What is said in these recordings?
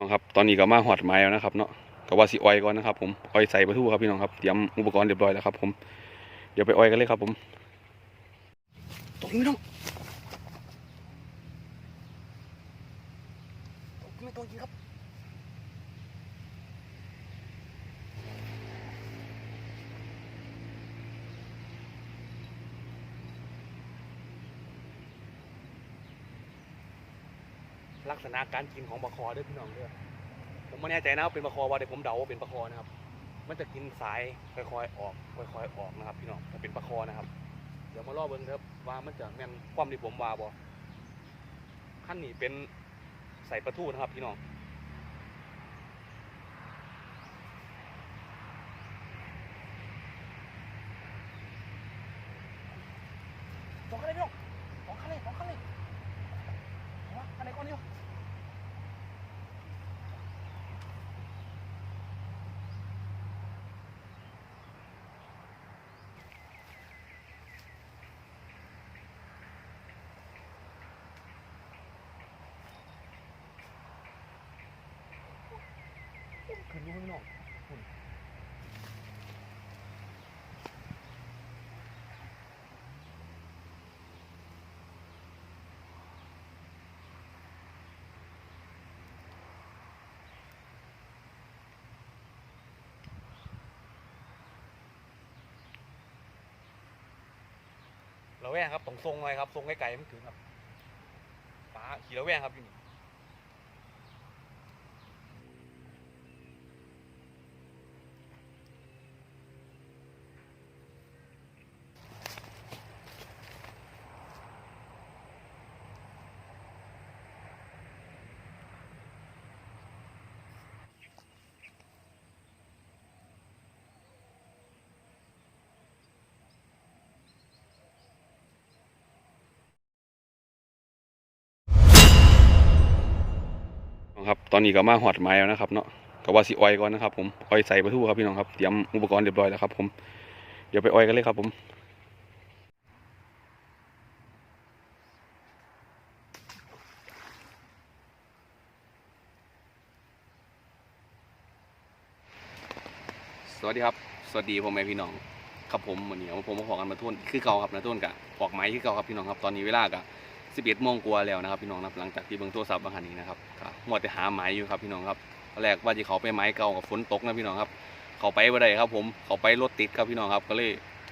นะครับตอนนี้ก็มาหอดไม้แล้วนะครับเนาะก็ว่าสีอ้อยก่อนนะครับผมอ้อยใส่ประตูครับพี่น้องครับเตรียมอุปกรณ์เรียบร้อยแล้วครับ ผมเดี๋ยวไปอ้อยกันเลยครับ ผมตกไม่ต้องตกไม่ตกจริงครับ ลักษณะการกินของปลาคอด้วยพี่น้องด้วยผมไม่แน่ใจนะว่าเป็นปลาคอว่าเดี๋ยวผมเดาว่าเป็นปลาคอนะครับ มันจะกินสายค่อยๆออกค่อยๆออกนะครับ พี่น้องถ้าเป็นปลาคอนะครับ เดี๋ยวมาล่อเบิ้งครับว่ามันจะแม่นความที่ผมว่าบ่ขั้นนี้เป็นใส่ปลาทูนะครับ พี่น้องสองคันเลยพี่น้องสองคันเลยสองคันเลยเอามาคันไหนก่อนเดียว ขึ้นดูพี่น้องหุ่นระแวงครับตรงทรงเลยครับทรงไกลๆไม่ถึงครับป้าขี่ระแวงครับพี่นี่ อนนี้ก็มาหอดไม้แล้วนะครับเนาะก็ว่าสิอ้อยก่อนนะครับผมอ้อยใส่ประตูครับพี่น้องครับเตรียมอุปกรณ์เรียบร้อยแล้วครับ ผมเดี๋ยวไปอ้อยกันเลยครับผมสวัสดีครับสวัสดีพ่อแม่พี่น้องครับผมวันนี้ผมมาขอกันมาทุ่นคือเก่าครับนะทุ่นกะออกไม้คือเก่าครับพี่น้องครับตอนนี้เวลากะ 11โมงกว่าแล้วนะครับพี่น้องนะครับหลังจากที่เบิ่งโทรศัพท์บางคันนี้นะครับก็มัวแต่หาไม้อยู่ครับพี่น้องครับแรกว่าจะเขาไปไม้เก่ากับฝนตกนะพี่น้องครับ เขาไปบ่ได้ครับ ผมเขาไปรถติดครับพี่น้องครับ ก็เลย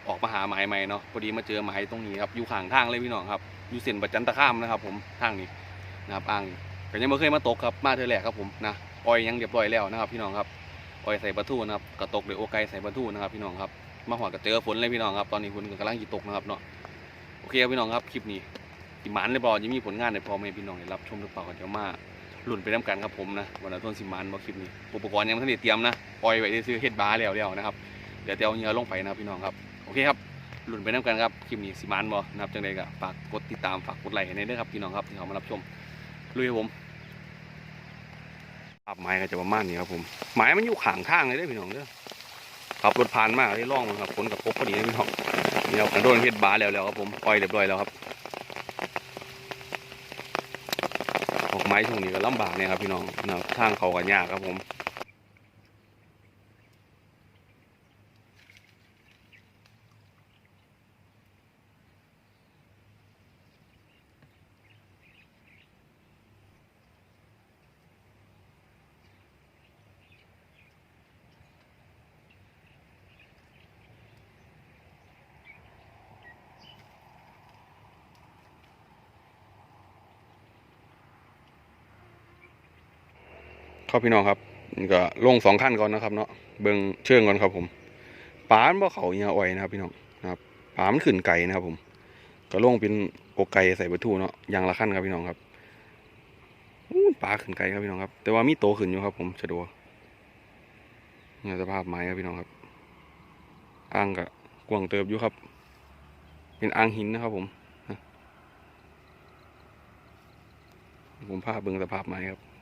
ออกมาหาไม้ใหม่เนาะพอดีมาเจอไม้ตรงนี้ครับอยู่ข้างทางเลยพี่น้องครับอยู่เส้นประจันตะข้ามนะครับ ผมทางนี้นะครับอ่างก็ยังไม่เคยมาตกครับมาเธอแหลกครับผมนะออยยังเรียบร้อยแล้วนะครับ พี่น้องครับออยใส่ประตูนะครับกระตกหรือโอไกใส่ประตูนะครับ พี่น้องครับมาหัวก็เจอฝนเลยพี่น้องครับตอนนี้ฝนกำลังจะตกนะครับเนาะโอเคครับพี่น้องครับคลิปนี้ สิมันหรือเปล่าจะมีผลงานในพอแม่พี่น้องได้รับชมหรือเปล่ากันเดี๋ยวมาลุ้นไปน้ำกันครับผมนะวันนี้ต้นสิมันบ่คลิปนี้อุปกรณ์ยังไม่ทันได้เตรียมนะปล่อยไว้ซื้อเฮ็ดบาร์แล้วแล้วนะครับเดี๋ยวจะเอาเงือลงไปนะพี่น้องครับโอเคครับหลุนไปน้ำกันครับคลิปนี้สิมันบ่นะครับจังใดก็ฝากกดติดตามฝากกดไลค์ให้ด้วยครับพี่น้องครับที่เขามารับชมลุยครับผมภาพไม้ก็จะประมาณนี้ครับผมไม้มันอยู่ขางทางเลยเด้พี่น้องเด้อขับรถผ่านมากได้ล่องมันครับฝนกับพบพอดีนะพี่น้องเนี่เรากระโดดเฮ็ดบาร์แล้วแล้วครับผมปล่อยเรียบร้อยแล้วครับ ออก ไม้ช่วงนี้ก็ลำบากเนี่ยครับพี่น้องนะทางเขาก็ยากครับผม ครับพี่น้องครับก็ลงสองขั้นก่อนนะครับเนาะเบิ่งเชิงก่อนครับผมปลามันบ่เขาเหี่ยอ่อยนะครับพี่น้องนะครับปลามันขึ้นไก่นะครับผม ก็ลงเป็นโกไก่ใส่ปลาทูเนาะอย่างละขั้นครับพี่น้องครับปลาขึ้นไก่ครับพี่น้องครับ แต่ว่ามีโตขึ้นอยู่ครับผมสะดวกเนี่ยสภาพไม้ครับพี่น้องครับอ่างก็กวางเติบอยู่ครับ เป็นอ่างหินนะครับผมผมพาพเบิ่งสภาพไม้ครับ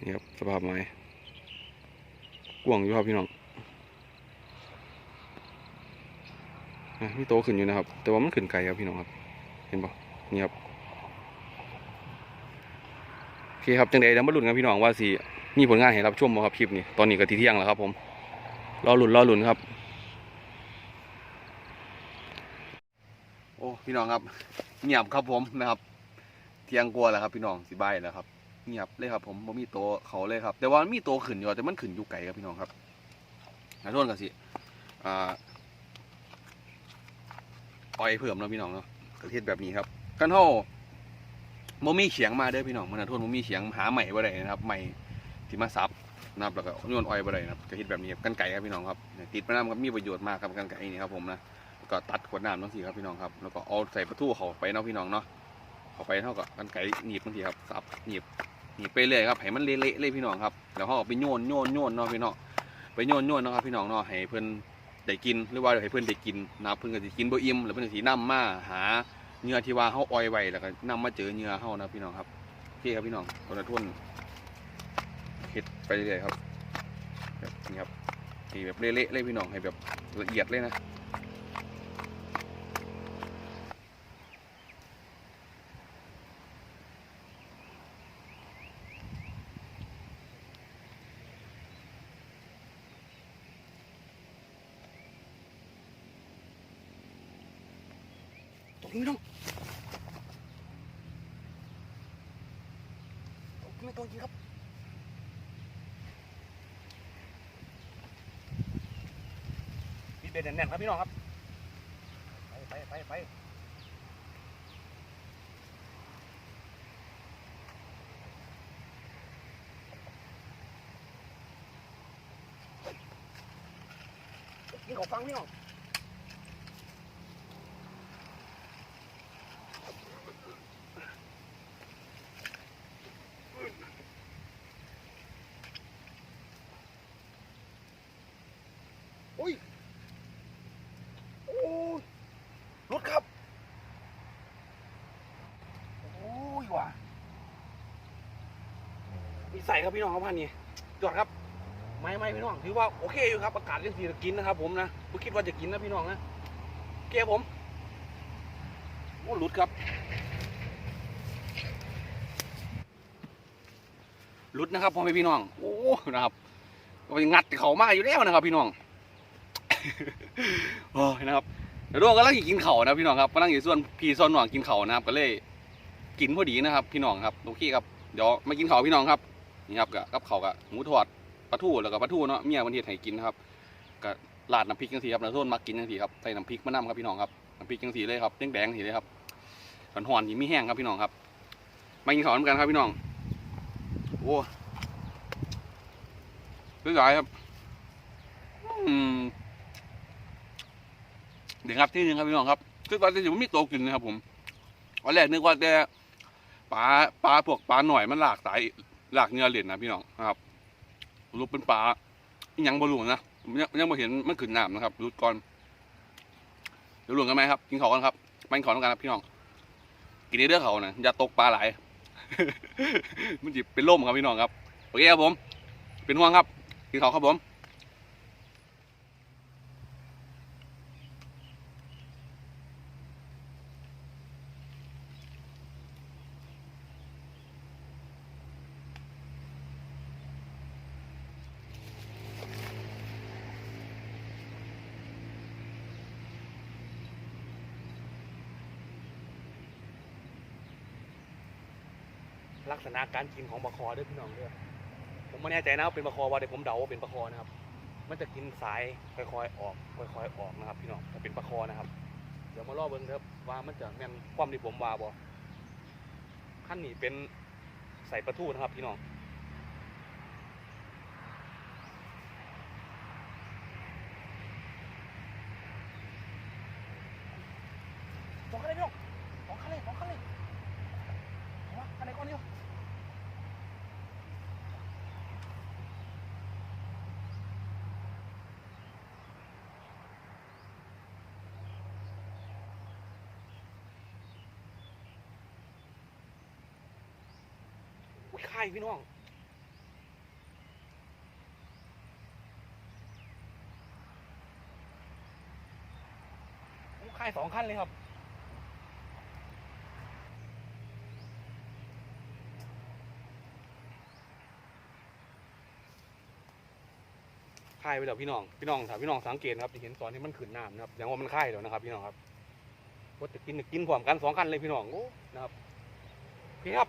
นี่ครับสภาพไม้กว้างอยู่ครับพี่น้องอะมีโตขึ้นอยู่นะครับ แต่ว่ามันขึ้นไกลครับพี่น้องครับ เห็นปะนี่ครับโอเคครับจังใดเดี๋ยวมาลุ้นกันพี่น้องว่าสิมีผลงานให้รับชมบ่ครับคลิปนี้ตอนนี้ก็ที่เที่ยงแล้วครับ ผมรอหลุนรอหลุนครับ โอ้พี่น้องครับเงียบครับผมนะครับ เที่ยงกลัวแล้วครับ พี่น้องสิบายแล้วครับ เงียบเลยครับ ผมบ่มีโตวเขาเลยครับ แต่ว่ามีโตวขึ้นอยู่แต่มันขึ้นอยู่ไกลครับพี่น้องครับขอโทษกันสิอ่าปล่อยเพิ่มเนาะพี่น้องเนาะกระเทศแบบนี้ครับกันเท่าบ่มีเขียงมาเด้อพี่น้องมันขอโทษบ่มีเขียงหาใหม่บ่ได้นะครับใหม่ที่มาซับนะครับแล้วก็โยนอ้อยบ่ได้นะครับกระเทศแบบนี้ครับกันไก่ครับพี่น้องครับติดมะนาวครับมีประโยชน์มากครับกันไก่นี่ครับผมนะก็ตัดขวดน้ำทั้งสี่ครับพี่น้องครับแล้วก็เอาใส่ประตูเขาไปเนาะพี่น้องเนาะเขาไปเท่ากับกันไก่หนีบบางทีครับสับหนีบ หนีไปเลยครับให้มันเละๆเลยพี่น้องครับแล้วเขาก็ไปโยนโยนโยนเนาะพี่น้องไปโยนโยนเนาะครับพี่น้องเนาะให้เพื่อนได้กินหรือว่าให้เพื่อนได้กินนะเพื่อนก็จะกินบ่อิ่มหรือเพื่อนก็สินํมาหาเหงื่อที่ว่าเขาออยไว้แล้วก็นํมาเจอเหงื่อเขานะพี่น้องครับโอเคครับพี่น้องตอนทุ่นเฮ็ดไปเรื่อยครับแบบนี้ครับที่แบบเละๆเลยพี่น้องให้แบบละเอียดเลยนะ ไม่ต้องไม่ต้องจริงครับพี่เบนแน่นๆครับพี่น้องครับ ไปไปไปไปยิงเขาฟังพี่น้ออย โอ้ยรถครับ โอ้ยว่ะมี ใส่ครับพี่น้องครับพันนี้จอดครับไม่ไม่พี่น้องถือว่าโอเคอยู่ครับอากาศยังสีกินนะครับผมนะไม่คิดว่าจะกินนะพี่น้องนะโอเคผมโอ้หลุดครับหลุดนะครับพ่อแม่พี่น้องโอ้นะครับก็ไปงัดเขามาอยู่แล้วนะครับ พี่น้องโอ้ยนะครับเดี๋ยวดวงกำลังกินเข่านะพี่น้องครับกำลังอยู่ส่วนพี่ส่วนหน่องกินเข่านะครับ ก็เลยกินพอดีนะครับ พี่น้องครับโอเคครับเดี๋ยวมากินเข่าพี่น้องครับ นี่ครับกับกับเข่ากับหมูทอดปลาทูแล้วก็ปลาทูเนาะเมียวันเทศให้กินนะครับก็ราดน้ำพริกจังสีครับน้าส้นมักกินจังสีครับใส่น้ำพริกมะนาวครับพี่น้องครับน้ำพริกจังสีเลยครับแดงๆสีเลยครับหอนๆยิ่มีแห้งครับพี่น้องครับมากินข้าวด้วยกันครับพี่น้องโอ้คือหลายครับอืมเดี๋ยวครับที่หนึงครับพี่น้องครับคือตอนนี้ผมมีโตกินนะครับ ผมวันแรกนึกว่าแต่ปลาปลาพวกปลาหน่อยมันหลากสาย หลากเนื้อเหรียญนะพี่น้องนะครับรูปเป็นปลายังบอลูนะยังยังไม่เห็นมันขึ้นน้ำนะครับรูดก่อนเดี๋ยวหลวงกันไหมครับกินขอกันครับมันขอต้องกันครับพี่น้อง กินในเรื่องเขานะอย่าตกปลาไหลมันจิเป็นล่มครับพี่น้องครับโอเคครับผม เป็นห่วงครับกินขอครับผม ลักษณะการกินของปลาคอด้วยพี่น้องด้วยผมไม่แน่ใจนะว่าเป็นปลาคอว่าแต่ผมเดาว่าเป็นปลาคอนะครับ มันจะกินสายค่อยๆออกค่อยๆออกนะครับพี่น้องถ้าเป็นปลาคอนะครับ เดี๋ยวมาล่อเบิ้งครับว่ามันจะแม่นความที่ผมว่าบ่ขั้นนี้เป็นใส่ปลาทูนะครับพี่น้องสองคันเลยพี่น้องสองคันเลยสองคันเลยเอาวะคันไหนก่อนเดียว อุ้ยค่ายพี่น้องค่ายสองขั้นเลยครับค่ายไปแล้วพี่น้อง พี่น้องถามพี่น้องสังเกตครับจะเห็นตอนที่มันขืนน้ำนะครับ อย่างว่ามันค่ายแล้วนะครับ พี่น้องครับว่าจะกินกินพร้อมกันสองขั้นเลยพี่น้องโอ้นะครับพี่ครับ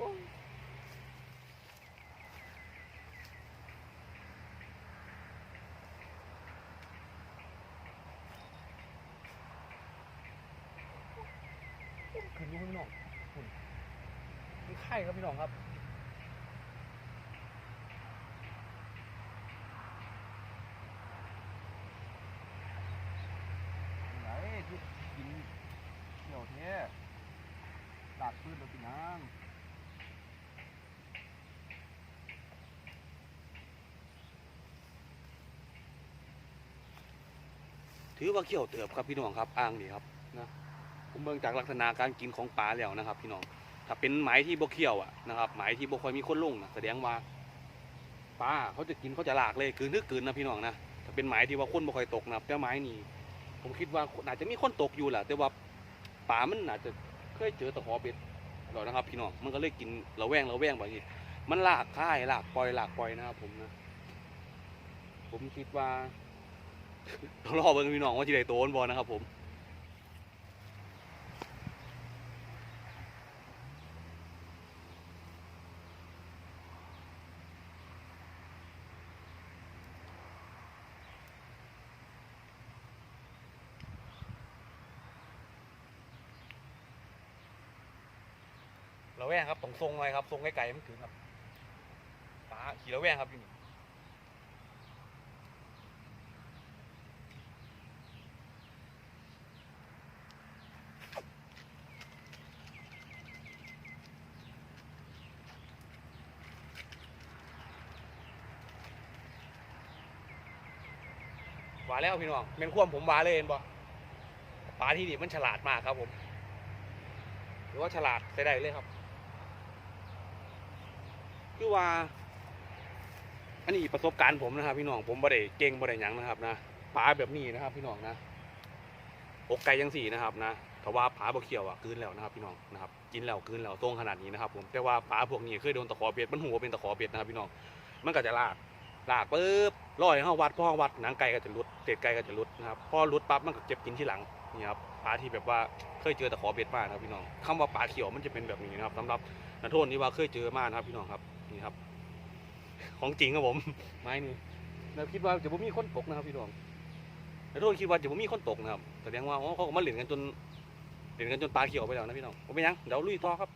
ขึ้นอยู่พี่น้องคุณมันค่ครับพี่น้องครับไหนที่กินเที่ยวเท่ลากพืชเราเป็นยัง ถือว่าเขี้ยวเติบครับพี่น้องครับอ่างนี่ครับนะผมเบิ่งจากลักษณะการกินของปลาแล้วนะครับ พี่น้องถ้าเป็นหมายที่บ่เขี้ยวอะนะครับหมายที่บ่ค่อยมีคนลงนะแสดงว่าปลาเขาจะกินเขาจะหลากเลยคืนนึกคืนนะพี่น้องนะถ้าเป็นหมายที่ว่าคนบ่ค่อยตกนะแต่หมายนี้ผมคิดว่าอาจจะมีคนตกอยู่แหละแต่ว่าปลามันอาจจะเคยเจอตะขอเบ็ดหรอนะครับ พี่น้องมันก็เลยกินระแวงระแวงแบบนี้มันหลากค่ายหลากปล่อยหลากปล่อยนะครับผมนะผมคิดว่า ต้องรอเบิ่งพี่น้องว่าที่ใดโตนบอนะครับผมระแวงครับตรงทรงเลยครับทรงไกลๆมันถึงครับปลาขี่ระแวงครับอยู่นี่ ว่าแล้วพี่น้องเมนคว่ำผมว่าเลยเห็นบ่ปลาที่นี่มันฉลาดมากครับผมหรือว่าฉลาดใส่ได้เลยครับคือว่า อันนี้ประสบการณ์ผมนะครับ พี่น้องผมบ่ได้เก่งบ่ได้หยังนะครับนะปลาแบบนี้นะครับ พี่น้องนะอกไก่ยังสี่นะครับนะถ้าว่าปลาบ่เขียวอะกลืนแล้วนะครับ พี่น้องนะครับกินแล้วกืนแล้วตรงขนาดนี้นะครับ ผมแต่ว่าปลาพวกนี้เคยโดนตะขอเบ็ดมันหัวเป็นตะขอเบ็ดนะครับ พี่น้องมันก็จะลากลากปุ๊บ ร้อยห้าวัดพ่อวัดหนังไก่ก็จะหลุดเศษไก่ก็จะหลุดนะครับพอหลุดปั๊บมันก็เก็บกินที่หลังนี่ครับปลาที่แบบว่าเคยเจอแต่ขอเบ็ดมากนครับพี่น้องคำว่าปลาเขียวมันจะเป็นแบบนี้นะครับสำหรับนักโทษนี่ว่าเคยเจอมากนะครับพี่น้องครับนี่ครับ ของจริงครับผมไม้นี่เราคิดว่าจะบ่มีคนตกนะครับพี่น้องนักโทษคิดว่าจะบ่มีคนตกนะครับแสดงว่าอ๋อเขาก็มาเล่นกันจนเล่นกันจนปลาเขียวไปแล้วนะพี่น้องผมไม่ยังเดี๋ยวลุยต่อครับ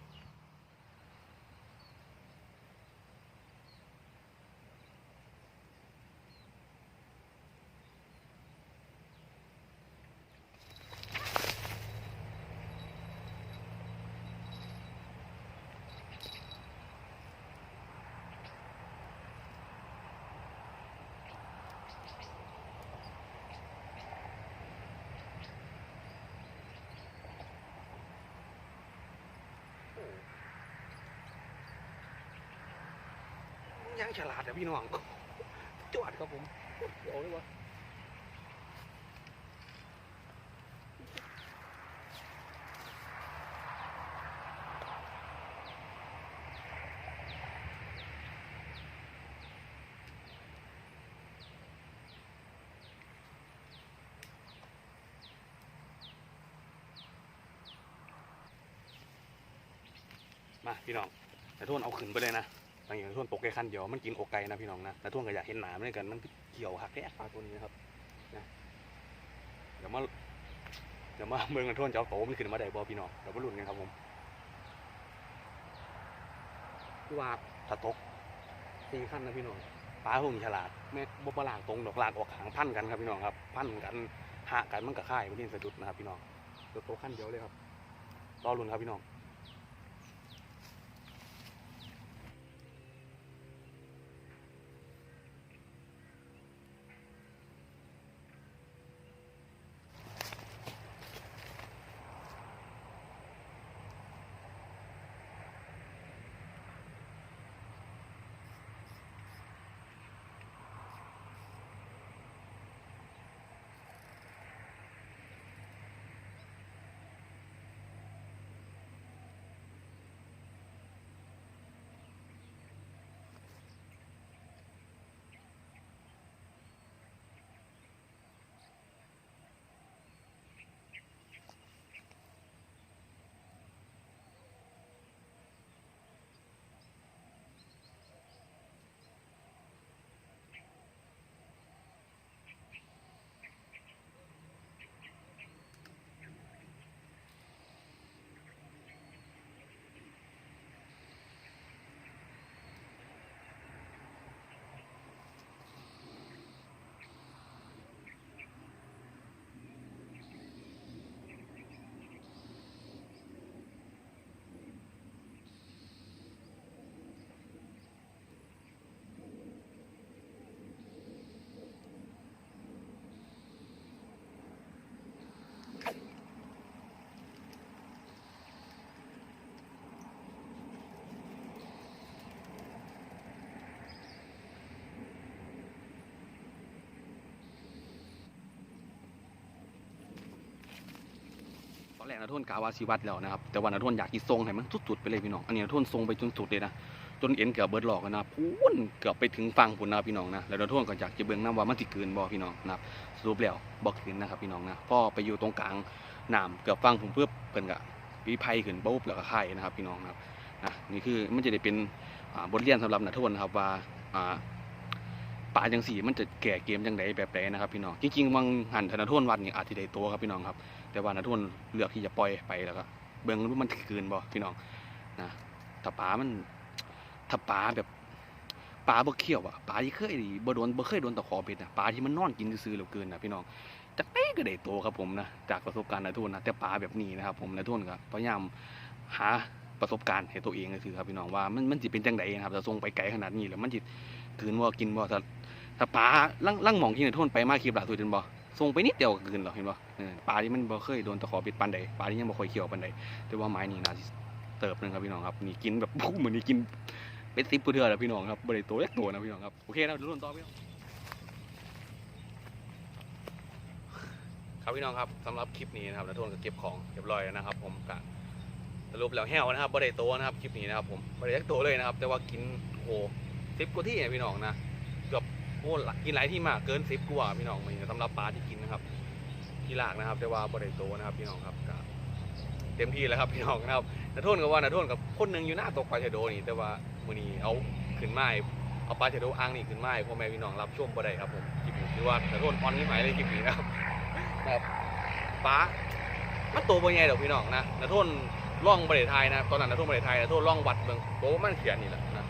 ยังฉลาดอะพี่น้องจวดครับผมโอ้ยวะมาพี่น้องแต่ทุนเอาขึ้นไปเลยนะ บางอย่างท่วนตกแค่ขั้นเดียวมันกินอกไก่นะพี่น้องนะแต่ท่วนก็อยากเห็นหนามด้วยกันมันเกี่ยวหักแค่ปลาตัวนี้นะครับนะเดี๋ยวมาเดี๋ยวมาเมืองกันท่วนจะเอาโตมันขึ้นมาได้บ่พี่น้องเดี๋ยวมาลุ้นกันครับผมคือว่าถ้าตกสี่ขั้นนะพี่น้องปลาพวกนี้ฉลาดแม่บ่ปลากตรงดอกลากออกหางพันกันครับพี่น้องครับพันกันหากันมันกับค่ายมันนี่สะดุดนะครับพี่น้องเดี๋ยวโตขั้นเดียวเลยครับรอลุ้นครับพี่น้อง กนาทนกาวาสิวัดแล้วนะครับ แต่ว่านาทนอยากกิทรงให้มันสุดๆไปเลยพี่น้อง อันนี้นาทนทรงไปจนสุดเลยนะ จนเอ็นเกือบเบิดหลอกนะพูนเกือบไปถึงฟังพุ่นนะพี่น้องนะ แล้วนาทนก็อยากจะเบิ่งน้ำว่ามันสิเกินบ่พี่น้องนะครับสรุปแล้วบ่เกินนะครับพี่น้องนะพ่อไปอยู่ตรงกลางน้ำเกือบฟังผมเพื่อเพิ่นก็ปีภัยขึ้นปุ๊บแล้วก็ไข่นะครับพี่น้องนะครับนะนี่คือมันจะได้เป็นบทเรียนสำหรับนาทนนะครับว่าอ่าป่าจังสีมันจะแก่เกมจังไดแบบใดนนะครับพี่น้อง จริงๆบางหันธนาโทนวัดนี่อาจจะได้ตัวครับพี่น้องครับ แต่ว่านาโทนเลือกที่จะปล่อยไปแล้วก็เบิ่งว่ามันคืนบ่พี่น้องนะถ้าป่ามันถ้าป่าแบบป่าบ่เขี้ยวอะป่าที่เคยบ่โดนบ่เคยโดนตะขอเบ็ดนะป่าที่มันนอนกินซื่อเหลือเกินนะพี่น้องจักได้ก็ได้โตครับผมนะจากประสบการณ์นาโทนนะแต่ป่าแบบนี้นะครับผมนาโทนก็พยายามหาประสบการณ์ให้ตัวเองก็คือครับพี่น้องว่ามันมันสิเป็นจังไดนะครับถ้าส่งไปไกลขนาดนี้แล้วมันสิคืนบ่กินบ่ถ้าถ้าปลาลั่งลั่งหมองที่ในโทนไปมากคลิปล่าสุดเห็นบ่ ส่งไปนิดเดียวก็กินหรอกเห็นบ่เออปลาที่มันบ่เคยโดนตะขอปิดปันใดปลาที่ยังบ่ค่อยเขียวปันใดแต่ว่าไม้นี่น่าสิเติบหนึงครับพี่น้องครับนี่กินแบบเหมือนนี่กินเป็นซิปเทื่อแล้วพี่น้องครับบ่ได้โตเล็กโตนะพี่น้องครับโอเคนะเดี๋ยวรุ่นต่อพี่น้องครับพี่น้องครับสำหรับคลิปนี้นะครับนาโทนก็เก็บของเรียบรอยนะครับ ผมกะสรุปแล้วแห้วนะครับบ่ได้โตนะครับคลิปนี้นะครับผมบ่ได้ยักโตเลยนะครับ แต่ว่ากินโอ้โหสิบกว่าที่เนี่ยพี่น้องนะ อ้กินหลายที่มากเกินสิบกว่าพี่น้องมันสำหรับปลาที่กินนะครับที่หลากนะครับ แต่ว่าบริโตนะครับพี่น้องครับก็เต็มที่แล้วครับพี่น้องนะครับนาโทนก็ว่านาโทนกับคนหนึ่งอยู่หน้าตกปลาชะโดนี่ แต่ว่ามือนี้เอาขึ้นไม้เอาปลาชะโดอ้างนี่ขึ้นไม้พ่อแม่พี่น้องรับช่วงบ่ได้ครับผมคลิปนี้คือว่านาโทนออนนี่หมายเลยคลิปนี้นะครับนะครับปลามันโตบ่ใหญ่ดอกพี่น้องนะนาโทนล่องบริไทยนะตอนนั้นนาโทนบริไทยนาโทนล่องวัดเบิ่งโตมันเขียนนี่แหละนะ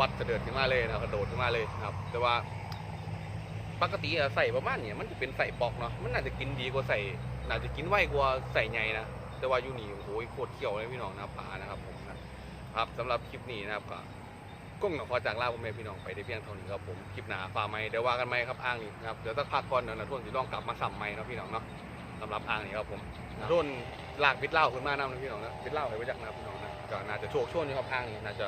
วัดกระเดิดขึ้นมาเลยนะครับกระโดดขึ้นมาเลยนะครับ แต่ว่า ปกติใส่ประมาณเนี่ยมันจะเป็นใส่ปอกเนาะมันน่าจะกินดีกว่าใส่น่าจะกินไวกว่าใส่ใหญ่นะแต่ว่าอยู่นี่โอ้ยโคตรเขียวเลยพี่น้องนะป่านะครับผมนะครับสำหรับคลิปนี้นะครับก็ก้งหนอขอจากลาพ่อแม่พี่น้องไปได้เพียงเท่านี้ครับผมคลิปหนาฝ่าไม่เดี๋ยวว่ากันไหมครับอ้างนี่นะครับเดี๋ยวสักพักก่อนเดี๋ยวนะทุนจะต้องกลับมาสัมไม่นะพี่น้องเนาะสำหรับอ้างนี่ครับผมทุนลากบิดเหล้าขึ้นมาน้ำนะพี่น้องนะบิดเหล้าไปไว้จากน้ำพี่น้องนะก็น่าจะโชคช่วงนี้ครับอ้างนี่น่าจะ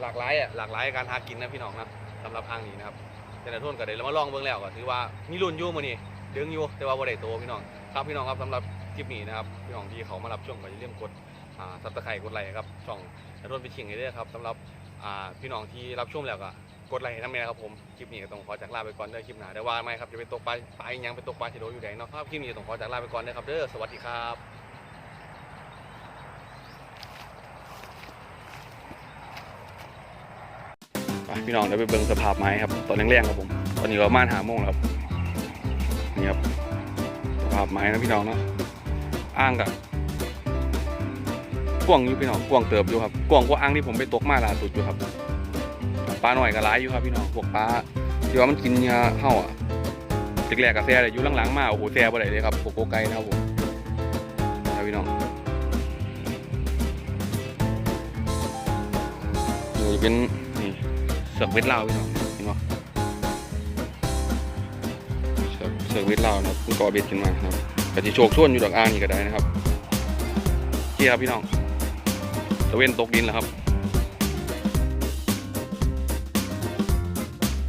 หลากหลายอะหลากหลายการหากินนะพี่น้องนะสำหรับทางนี้นะครับแต่ในทุนก็ได้เรามาลองเบิ่งแล้วก็ถือว่ามีรุ่นอยู่มื้อนี้ดึงอยู่แต่ว่าบ่ได้โตพี่น้องครับพี่น้องครับสำหรับคลิปนี้นะครับพี่น้องที่เขามารับชมก็อย่าลืมกดอ่าซับสไครต์กดไลค์ครับช่องในทุนไปชิงให้ด้วยครับสำหรับอ่าพี่น้องที่รับชมแล้วก็กดไลค์ให้นำแม่ครับผมคลิปนี้ก็ต้องขอจากลาไปก่อนเด้อคลิปหน้าเดี๋ยวว่าไหมครับจะไปตกปลาปลายังไปตกปลาชะโดอยู่ใดเนาะครับคลิปนี้ต้องขอจากลาไปก่อนเด้อครับเด้อสวัสดีครับ ไป พี่น้องเดี๋ยวไปเบิ่งสภาพไม้ครับตอนแรงๆครับผม ตอนนี้เราประมาณหาโมงแล้วครับนี่ครับสภาพไม้นะพี่น้องเนาะอ้างกับกวางอยู่พี่น้องกวางเติบอยู่ครับกวางกว่าอ้างที่ผมไปตกมาล่าสุดอยู่ครับปลาหน่อยก็ร้ายอยู่ครับพี่น้องพวกปลาที่ว่ามันกินเนื้อเห่าอะแรกๆกับแซ่เลยอยู่หลังๆมาโอ้โหแซ่บ่ได้เลยครับโกโก้ไก่นะครับผมนะพี่น้องนี่เป็น เสือกเวทลาวพี่น้องเห็นปะเสือกเสือกเวทลาวนะครับเพิ่งก่อเบ็ดขึ้นมาครับกะทิโชกช่วนอยู่ดอกอ่างนี่ก็ได้นะครับเที่ครับพี่น้องตะเวนตกดินแล้วครับ